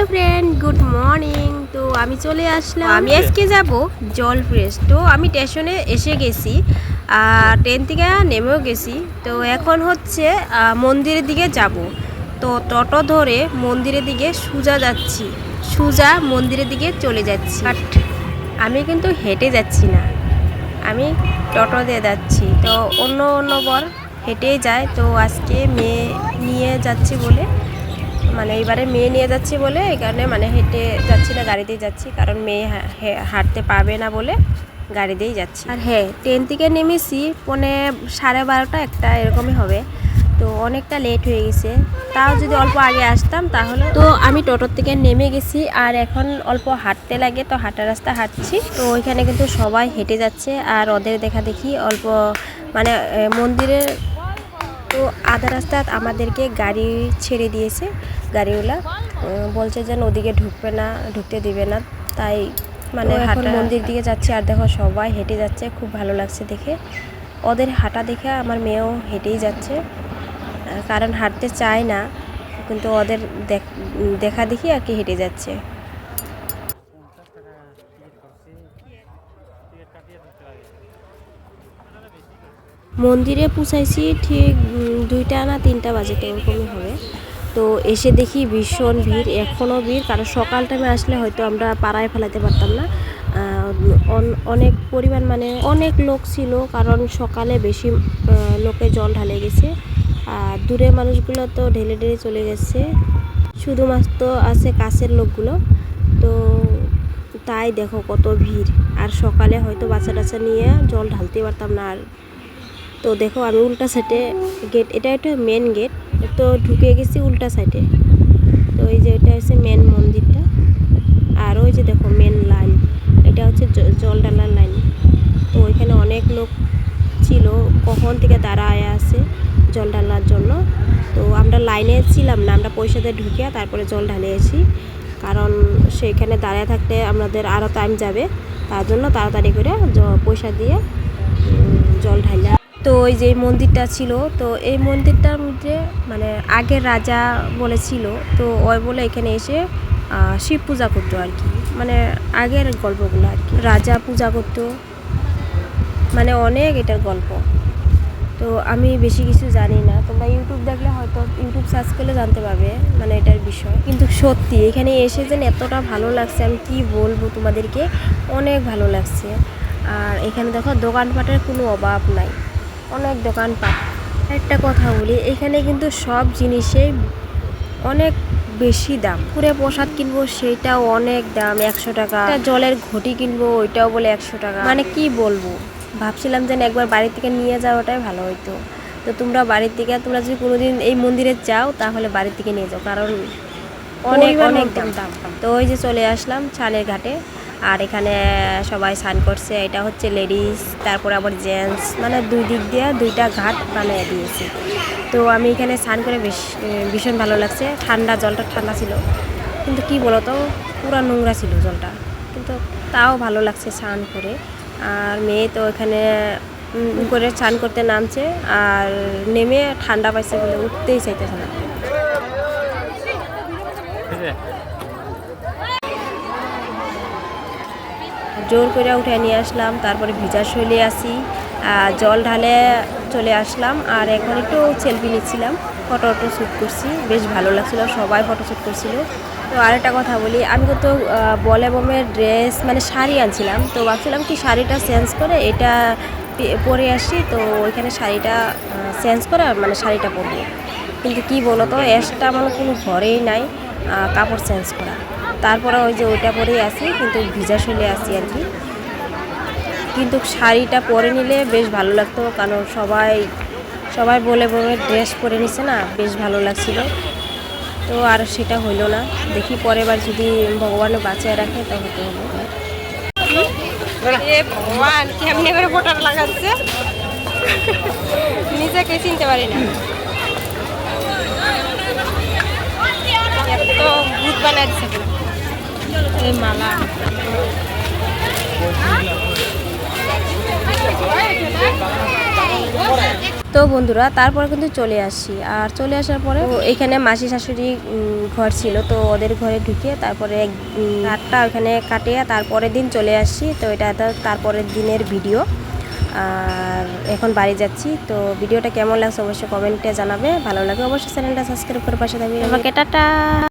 Hello friend good morning তো আমি চলে আসলাম। আমি আজকে যাব জল ফ্রেশ তো আমি স্টেশনে এসে গেছি আর ট্রেন থেকে নেমেও গেছি। তো এখন হচ্ছে মন্দিরের দিকে যাব। তো টোটো ধরে মন্দিরের দিকে সোজা যাচ্ছি। সোজা মন্দিরের দিকে চলে যাচ্ছি। বাট আমি কিন্তু হেঁটে যাচ্ছি না। আমি টোটো দিয়ে যাচ্ছি। তো অন্য অন্য বর হেঁটেই যায়। তো আজকে মেয়ে নিয়ে যাচ্ছি বলে মানে এবারে মেয়ে নিয়ে যাচ্ছি বলে, এই কারণে মানে হেঁটে যাচ্ছি না, গাড়িতেই যাচ্ছি। কারণ মেয়ে হাঁটতে পারবে না বলে গাড়িতেই যাচ্ছি। আর হ্যাঁ ট্রেন থেকে নেমেছি পনে সাড়ে বারোটা একটা, এরকমই হবে। তো অনেকটা লেট হয়ে গেছে। তাও যদি অল্প আগে আসতাম তাহলে তো আমি টোটোর থেকে নেমে গেছি। আর এখন অল্প হাঁটতে লাগে, তো হাঁটা রাস্তা হাঁটছি। তো ওইখানে কিন্তু সবাই হেঁটে যাচ্ছে। আর ওদের দেখা দেখি অল্প মানে মন্দিরের তো আধা রাস্তা আমাদেরকে গাড়ি ছেড়ে দিয়েছে। গাড়িওয়ালা বলছে যে নদীকে ঢুকবে না ঢুকতে দিবে না। তাই মানে এখন মন্দির দিকে যাচ্ছে আর দেখো সবাই হেঁটে যাচ্ছে খুব ভালো লাগছে দেখে। ওদের হাঁটা দেখে আমার মেয়েও হেঁটেই যাচ্ছে কারণ হাঁটতে চায় না কিন্তু ওদের দেখ- দেখা আর কি হেঁটে যাচ্ছে। মন্দিরে পৌঁছাইছি ঠিক দুইটা না তিনটা বাজে এরকমই হবে। তো এসে দেখি ভীষণ ভিড়, এখনও ভিড়, কারণ সকাল টাইমে আসলে হয়তো আমরা পাড়ায় ফেলাতে পারতাম না। অন- অনেক পরিমাণ মানে অনেক লোক ছিল, কারণ সকালে বেশি লোকে জল ঢালে গেছে। আর দূরের মানুষগুলো তো ঢেলে ঢেলে চলে গেছে। শুধুমাত্র আছে কাছের লোকগুলো। তো তাই দেখো কত ভিড়। আর সকালে হয়তো বাচ্চা টাচ্চা নিয়ে জল ঢালতে পারতাম না আর তো দেখো আমি উল্টা সাইডে গেট এটা একটা মেন গেট তো ঢুকে গেছি উল্টা সাইডে তো এই যে এটা হচ্ছে মেন মন্দিরটা। আর ওই যে দেখো মেন লাইন এটা হচ্ছে জল ডালার লাইন তো ওইখানে অনেক লোক ছিল, কখন থেকে দাঁড়ায় আছে জল ঢালার জন্য। তো আমরা লাইনে ছিলাম না, আমরা পয়সা দিয়ে ঢুকে তারপরে জল ঢালিয়েছি। কারণ সেখানে দাঁড়ায় থাকতে আমাদের আরও টাইম যাবে। তার জন্য তাড়াতাড়ি করে পয়সা দিয়ে জল ঢালা। তো ওই যে মন্দিরটা ছিল, তো এই মন্দিরটার মধ্যে মানে আগের রাজা বলেছিল, তো ওই বলে এখানে এসে শিব পূজা করতো আর কি। মানে আগের গল্পগুলো আর কি। রাজা পূজা করতো। মানে অনেক এটার গল্প। তো আমি বেশি কিছু জানি না। তোমরা ইউটিউব দেখলে হয়তো, ইউটিউব সার্চ করলে জানতে পারবে মানে এটার বিষয়। কিন্তু সত্যি, এখানে এসে যেন এতটা ভালো লাগছে, আমি কি বলব তোমাদেরকে? অনেক ভালো লাগছে। আর এখানে দেখো, দোকানপাটের কোনো অভাব নাই। অনেক দোকান দোকানপাট একটা কথা বলি এখানে কিন্তু সব জিনিসেই অনেক বেশি দাম। পুরে প্রসাদ কিনবো সেটাও অনেক দাম একশো টাকা। জলের ঘটি কিনবো ওইটাও বলে একশো টাকা। মানে কি বলব? ভাবছিলাম যে একবার বাড়ি থেকে নিয়ে যাওয়াটাই ভালো হইতো। তো তোমরা বাড়ির থেকে তোমরা যদি কোনোদিন এই মন্দিরে যাও তাহলে বাড়ির থেকে নিয়ে যাও। কারণ অনেক অনেক দাম। তো ওই যে চলে আসলাম ছানের ঘাটে। আর এখানে সবাই স্নান করছে। এটা হচ্ছে লেডিস তারপর আবার জেন্টস মানে দুই দিক দিয়ে দুইটা ঘাট বানিয়ে দিয়েছে। তো আমি এখানে স্নান করে বেশ ভীষণ ভালো লাগছে। ঠান্ডা জলটা ঠান্ডা ছিল। কিন্তু কি বলতো পুরো নোংরা ছিল জলটা। কিন্তু তাও ভালো লাগছে স্নান করে। আর মেয়ে তো এখানে উম, করে স্নান করতে নামছে আর নেমে ঠান্ডা পাইছে বলে উঠতেই চাইতেছে না। জোর করে উঠে নিয়ে আসলাম, তারপরে ভিজা শৈলে আসি জল ঢালে চলে আসলাম, আর এখন একটু সেলফি নিচ্ছিলাম ফটো টটো শ্যুট করছি, বেশ ভালো লাগছিল, সবাই ফটো শ্যুট করছিল। তো আরেকটা কথা বলি, আমি তো বলে বমের ড্রেস মানে শাড়ি আনছিলাম, তো ভাবছিলাম কি শাড়িটা চেঞ্জ করে এটা পরে আসি, তো ওইখানে শাড়িটা চেঞ্জ করে মানে শাড়িটা পরবো। কিন্তু কি বলো তো এসটা মানে কোনো ঘরেই নাই কাপড় চেঞ্জ করা। তারপরে ওই যে ওইটা পরেই আসি, কিন্তু ভিজা শুলে আসি আর কি। কিন্তু শাড়িটা পরে নিলে বেশ ভালো লাগতো, কারণ সবাই সবাই বলে বলে ড্রেস পরে নিছে না, বেশ ভালো লাগছিল। তো আর সেটা হইল না। দেখি পরের বার যদি ভগবান বাঁচিয়ে রাখে তো হতে হবে ভগবান, কেমনে করে ফোটার লাগাচ্ছে? নিজেকে চিনতে পারি না। এত ভূত এই মালা। তো বন্ধুরা তারপরে কিন্তু চলে আসি। আর চলে আসার পরে তো এখানে মাসি শাশুড়ি ঘর ছিল তো ওদের ঘরে ঢুকে তারপরে রাতটা ওখানে কাটিয়ে তারপরের দিন চলে আসি। তো এটা তো তারপরের দিনের ভিডিও। আর এখন বাড়ি যাচ্ছি। তো ভিডিওটা কেমন লাগছে অবশ্যই কমেন্টে জানাবে। ভালো লাগে অবশ্যই চ্যানেলটা সাবস্ক্রাইব করে পাশে থাকবে। আমাকে টাটা।